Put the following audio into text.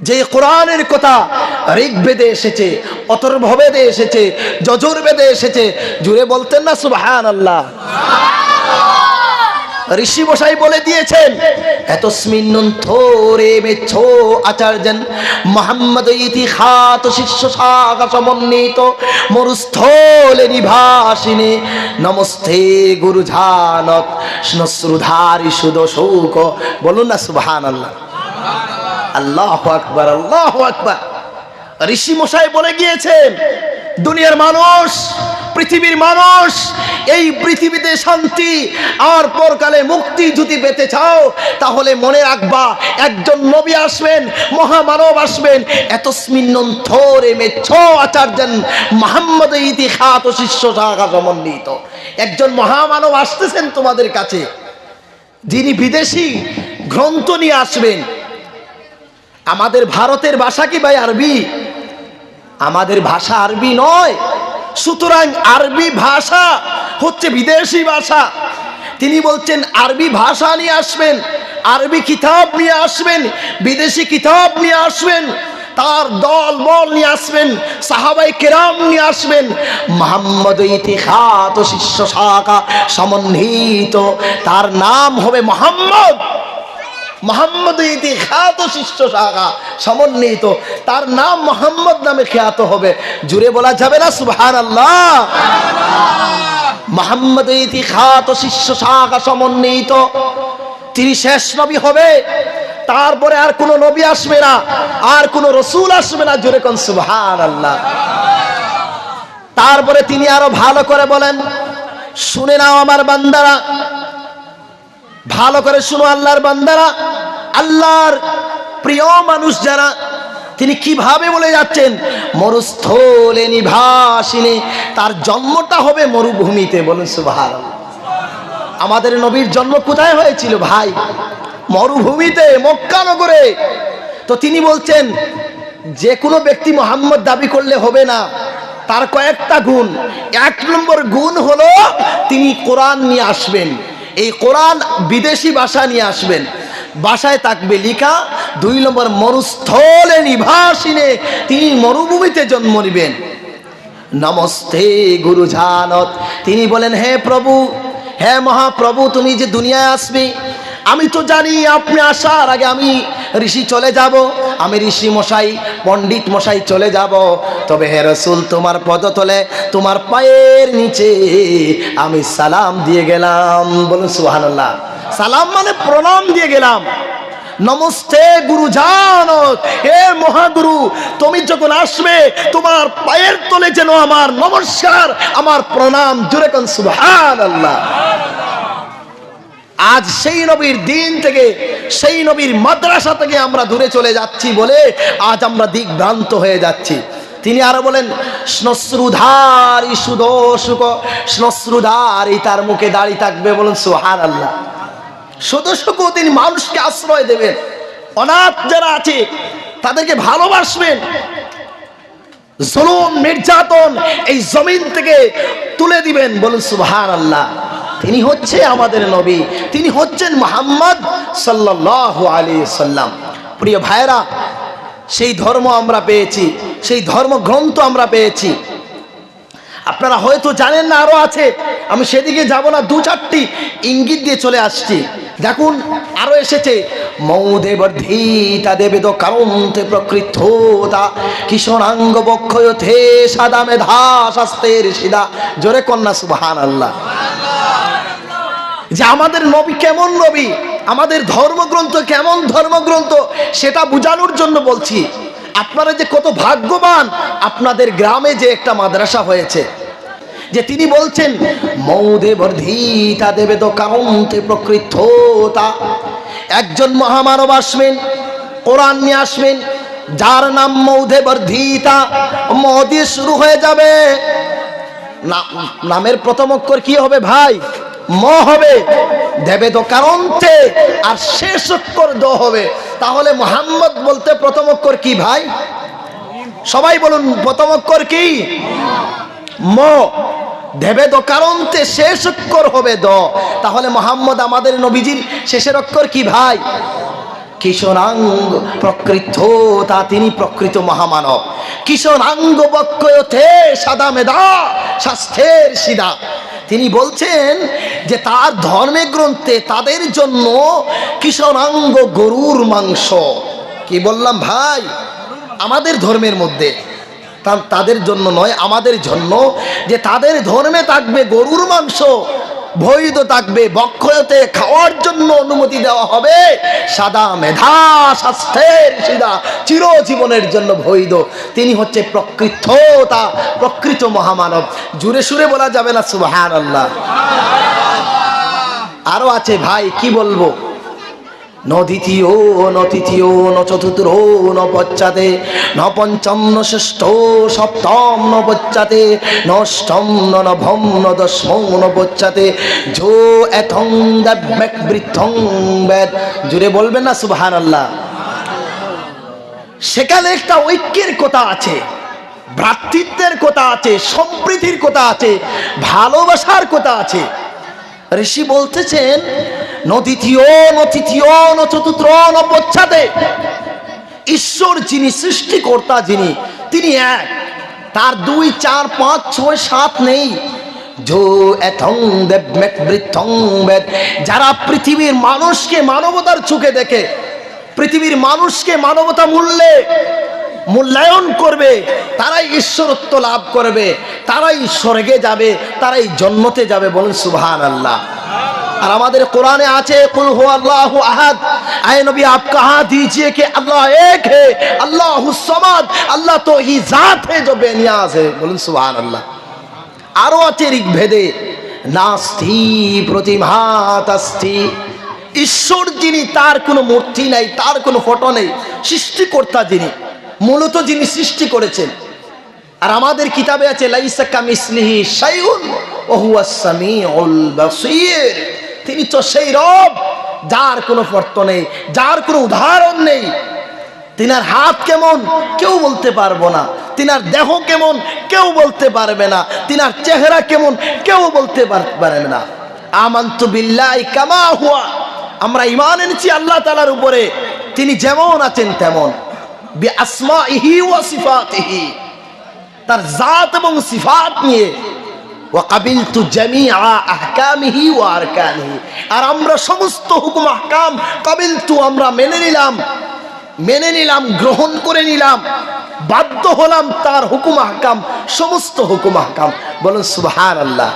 যে কোরআনের কথা ঋগ্বেদে এসেছে অতর্ভবেদে এসেছে যজুর্বেদে এসেছে জুড়ে বলতেন না সুবহান আল্লাহ ঋষি বসাই বলে দিয়েছেন এতস্মিন থোরে মেছো আচার্যন মোহাম্মদ ইতিহাত শিষ্য শাখা সমন্বিত মরুস্থলে নিভাসিনে নমস্তে গুরু ঝানত শ্নশ্রুধারি সুদ শৌক। বলুন না সুবহান আল্লাহ আল্লাহ আকবার আল্লাহ আকবার। ঋষি মশাই বলে গিয়েছেন, দুনিয়ার মানুষ, পৃথিবীর মানুষ, এই পৃথিবীতে শান্তি আর পরকালে মুক্তি যদি পেতে চাও, তাহলে মনে রাখবা, একজন নবী আসবেন, মহামানব আসবেন এত স্মিন্নন থরে মে ছ আচার্যন মোহাম্মদ ইতিহাত ও শিষ্য শাখা সমন্বিত। একজন মহামানব আসতেছেন তোমাদের কাছে, যিনি বিদেশি, গ্রন্থ নিয়ে আসবেন আমাদের ভারতের ভাষা কি ভাই আরবি? আমাদের ভাষা আরবি নয়, সুতরাং আরবি ভাষা হচ্ছে বিদেশি ভাষা। তিনি বলছেন, আরবি ভাষা নিয়ে আসবেন, আরবি কিতাব নিয়ে আসবেন, বিদেশি কিতাব নিয়ে আসবেন, তার দল বল নিয়ে আসবেন সাহাবাই কেরাম নিয়ে আসবেন। মোহাম্মদ ইতিহাত শিষ্য শাখা সমন্বিত, তার নাম হবে মোহাম্মদ। মোহাম্মদ ইতি খ্যাত শিষ্য শাখা, সমন্বিত। তার নাম মোহাম্মদ নামে খ্যাত হবে। জুড়ে বলা যাবে না সুবহান আল্লাহ মোহাম্মদ ইতি খ্যাত শিষ্য শাখা, সমন্বিত। তিনি শেষ নবী হবে। তারপরে আর কোনো নবী আসবে না, আর কোনো রসুল আসবে না, জুড়ে কোন সুবহান আল্লাহ তারপরে তিনি আরও ভালো করে বলেন, শুনে নাও আমার বান্দারা ভালো করে শুনো আল্লাহর বান্দারা। আল্লাহর প্রিয় মানুষ যারা, তিনি কীভাবে বলে যাচ্ছেন, মরুস্থলে নিভাসিনে, তার জন্মটা হবে মরুভূমিতে, বলুন সুভার আমাদের নবীর জন্ম কোথায় হয়েছিল ভাই? মরুভূমিতে মক্কানগরে তো তিনি বলছেন, যে কোনো ব্যক্তি মোহাম্মদ দাবি করলে হবে না, তার কয়েকটা গুণ। এক নম্বর গুণ হলো, তিনি কোরআন নিয়ে আসবেন। এই কোরআন বিদেশি ভাষা নিয়ে আসবেন। বাসায় থাকবে লিখা, দুই নম্বর মরুস্থলে নিভাসিনে তিনি মরুভূমিতে জন্ম নেবেন। নমস্তে গুরু জানত তিনি বলেন, হে প্রভু, হে মহাপ্রভু, তুমি যে দুনিয়ায় আসবে, আমি তো জানি আপনি আসার আগে আমি ঋষি চলে যাব। আমি ঋষি মশাই, পণ্ডিত মশাই চলে যাব। তবে হে রসুল, তোমার পদ পদতলে, তোমার পায়ের নিচে আমি সালাম দিয়ে গেলাম। বলুন সুবহানাল্লাহ। সালাম মানে প্রণাম দিয়ে গেলাম। নমস্তে গুরু জানত হে মহাগুরু, তুমি যখন আসবে, তোমার পায়ের তলে যেন আমার নমস্কার, আমার প্রণাম জুড়ে কোন সুবহান আল্লাহ আজ সেই নবীর দিন থেকে, সেই নবীর মাদ্রাসা থেকে আমরা দূরে চলে যাচ্ছি বলে আজ আমরা দিকভ্রান্ত হয়ে যাচ্ছি। তিনি আরও বলেন শ্নশ্রুধারি সুদোষুক শ্নশ্রুধারি তার মুখে দাঁড়িয়ে থাকবে। বলুন সুহান আল্লাহ সদস্যকে তিনি মানুষকে আশ্রয় দেবেন। অনাথ যারা আছে, তাদেরকে ভালোবাসবেন। জুলুম, নির্যাতন এই জমিন থেকে তুলে দিবেন। বলুন সুবহান আল্লাহ তিনি হচ্ছে আমাদের নবী। তিনি হচ্ছেন মোহাম্মদ সাল্লাহ আলী সাল্লাম। প্রিয় ভাইরা সেই ধর্ম আমরা পেয়েছি, সেই ধর্মগ্রন্থ আমরা পেয়েছি। আপনারা হয়তো জানেন না, আরও আছে। আমি সেদিকে যাব না, দু চারটি ইঙ্গিত দিয়ে চলে আসছি। দেখুন, আরও এসেছে, মৌদে বর্ধিতা দেবে তো কারণতে প্রকৃততা কিশোরাঙ্গ বক্ষয়থে সাদা মেধা শাস্তের সিদা। জোরে কন্যা সুবহান আল্লাহ যে আমাদের নবী কেমন নবী? আমাদের ধর্মগ্রন্থ কেমন ধর্মগ্রন্থ? সেটা বোঝানোর জন্য বলছি। আপনারা যে কত ভাগ্যবান, আপনাদের গ্রামে যে একটা মাদ্রাসা হয়েছে। যে তিনি বলছেন, মৌদে বর্ধিতা দেবে তো কারণতে প্রকৃততা একজন মহামানব আসবেন, কোরআন নিয়ে আসবেন, যার নাম মৌধে বর্ধিতা। ম দিয়ে শুরু হয়ে যাবে। নামের প্রথম অক্ষর কি হবে ভাই? ম হবে, দেবে তো কারণতে আর শেষ অক্ষর দ হবে। তাহলে মোহাম্মদ বলতে প্রথম অক্ষর কি ভাই? সবাই বলুন, প্রথম অক্ষর কি? ম। দেবে দ কারণতে শেষ অক্ষর হবে দ। তাহলে মোহাম্মদ আমাদের নবীজির শেষের অক্ষর কি ভাই? কিশোরাঙ্গ প্রকৃত, তা তিনি প্রকৃত মহামানব। কিশোরাঙ্গ বক্ষয়তে সাদা মেধা, স্বাস্থ্যের সিদা তিনি বলছেন যে তার ধর্মে গ্রন্থে তাদের জন্য কিশোরাঙ্গ গরুর মাংস। কি বললাম ভাই? আমাদের ধর্মের মধ্যে। তাদের জন্য নয়, আমাদের জন্য। যে তাদের ধর্মে থাকবে গরুর মাংস বৈধ থাকবে বক্ষয়তে খাওয়ার জন্য অনুমতি দেওয়া হবে। সাদা মেধা স্বাস্থ্যের সিদা চিরজীবনের জন্য বৈধ। তিনি হচ্ছে প্রকৃততা প্রকৃত মহামানব। জুড়ে সুরে বলা যাবে না সুবাহান আল্লাহ আরও আছে ভাই, কি বলব? ন দ্বিতীয় ন চতুর্থ ন পশ্চাতে ন পঞ্চম ন ষষ্ঠ সপ্তম ন পশ্চাতে নষ্টম ন নভম ন দশম ন পশ্চাতে যো এথং বৃদ্ধং বেদ জুড়ে বলবেন না সুবহান আল্লাহ সেখানে একটা ঐক্যের কথা আছে, ভ্রাতৃত্বের কথা আছে, সম্প্রীতির কথা আছে, ভালোবাসার কথা আছে। ঋষি বলতেছেন ন দ্বিতীয় ন তৃতীয় চতুর্থ, ন পশ্চাতে ঈশ্বর যিনি সৃষ্টিকর্তা যিনি, তিনি এক। তার দুই, চার, পাঁচ, ছয়, সাত নেই। যারা পৃথিবীর মানুষকে মানবতার চোখে দেখে, পৃথিবীর মানুষকে মানবতা মূল্যে মূল্যায়ন করবে, তারাই ঈশ্বরত্ব লাভ করবে। তারাই স্বর্গে যাবে, তারাই জন্মতে যাবে বলুন সুবহান আল্লাহ আর আমাদের কোরআনে আছে, কুল হু আল্লাহ আহাদ। আয় নবী, আপ কাহা দিজিয়ে কে আল্লাহ এক হে? আল্লাহ সমাদ। আল্লাহ তো হি জাত হে জো বেনিয়াজ হে, বলুন সুবহান আল্লাহ আরও আছে ঋগ্ভেদে নাস্তি প্রতিমাত আস্তি ঈশ্বর যিনি, তার কোনো মূর্তি নাই, তার কোনো ফটো নেই, সৃষ্টিকর্তা যিনি, মূলত যিনি সৃষ্টি করেছেন। আর আমাদের কিতাবে আছে তিনি তো সেই রব, যার কোনো ফটো নেই, যার কোনো উদাহরণ নেই। তিনার হাত কেমন, কেউ বলতে পারব না। তিনার দেহ কেমন, কেউ বলতে পারবে না। তিনার চেহারা কেমন, কেউ বলতে পার- পারবে না। আমান্তু বিল্লাহি কামা হুয়া। আমরা ইমান এনেছি আল্লাহ তালার উপরে। তিনি যেমন আছেন তেমন। বি আসমাইহি ওয়া সিফাতিহি। তার জাত এবং সিফাত নিয়ে। জামিআ আহকামিহি ওয়া আরকানিহি। আর আমরা সমস্ত হুকুম আহকাম কাবিলতু আমরা মেনে নিলাম। মেনে নিলাম, গ্রহণ করে নিলাম। বাধ্য হলাম তার হুকুম আহকাম, সমস্ত হুকুম আহকাম। বলুন সুবহানাল্লাহ।